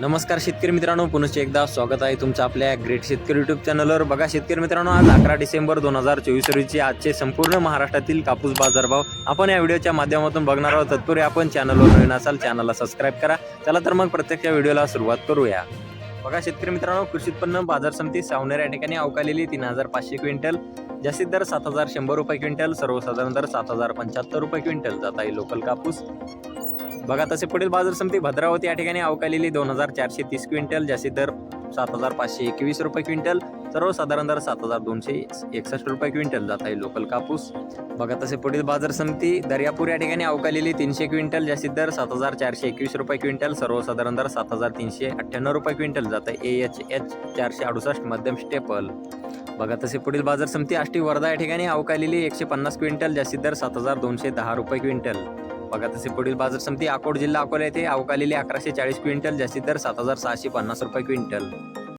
नमस्कार शेतकरी मित्रांनो पुनश्च एकदा स्वागत आहे तुमचं आपल्या ग्रेट शेतकरी युट्यूब चॅनलवर बघा शेतकरी मित्रांनो आज अकरा डिसेंबर दोन हजार चोवीस रोजीचे आजचे संपूर्ण महाराष्ट्रातील कापूस बाजारभाव आपण या व्हिडिओच्या माध्यमातून बघणार आहोत. तत्पूर्वी आपण चॅनलवर नवीन असाल चॅनलला सबस्क्राईब करा. चला तर मग प्रत्यक्ष व्हिडिओला सुरुवात करूया. बघा शेतकरी मित्रांनो कृषी उत्पन्न बाजार समिती सावनेर या ठिकाणी अवकालेली तीन हजार पाचशे क्विंटल जास्तीत दर सात हजार शंभर रुपये क्विंटल सर्वसाधारण दर सात हजार पंच्याहत्तर रुपये क्विंटल. जात आहे लोकल कापूस. बघा तसे पुढील बाजार समिती भद्रावती या ठिकाणी अवकालेली दोन हजार चारशे तीस क्विंटल जास्तीत दर सात हजार पाचशे एकवीस रुपये क्विंटल सर्वसाधारण दर सात हजार दोनशे एकसष्ट रुपये क्विंटल जात आहे लोकल कापूस. बघा तसे पुढील बाजार समिती दर्यापूर या ठिकाणी अवकालेली तीनशे क्विंटल जास्तीत दर सात हजार चारशे एकवीस रुपये क्विंटल सर्वसाधारण दर सात हजार तीनशे अठ्ठ्याण्णव रुपये क्विंटल जात आहे. ए एच एच चारशे अडुसष्ट मध्यम स्टेपल. बघा तसे पुढील बाजार समिती आष्टी वर्धा या ठिकाणी अवकालेली एकशे पन्नास क्विंटल जास्तीत दर सात हजार दोनशे दहा रुपये क्विंटल. बघा तसे पुढील बाजार समिती अकोट जिल्हा अकोला येथे अवकालेली अकराशे चाळीस क्विंटल जास्तीत दर सात हजार सहाशे पन्नास रुपये क्विंटल.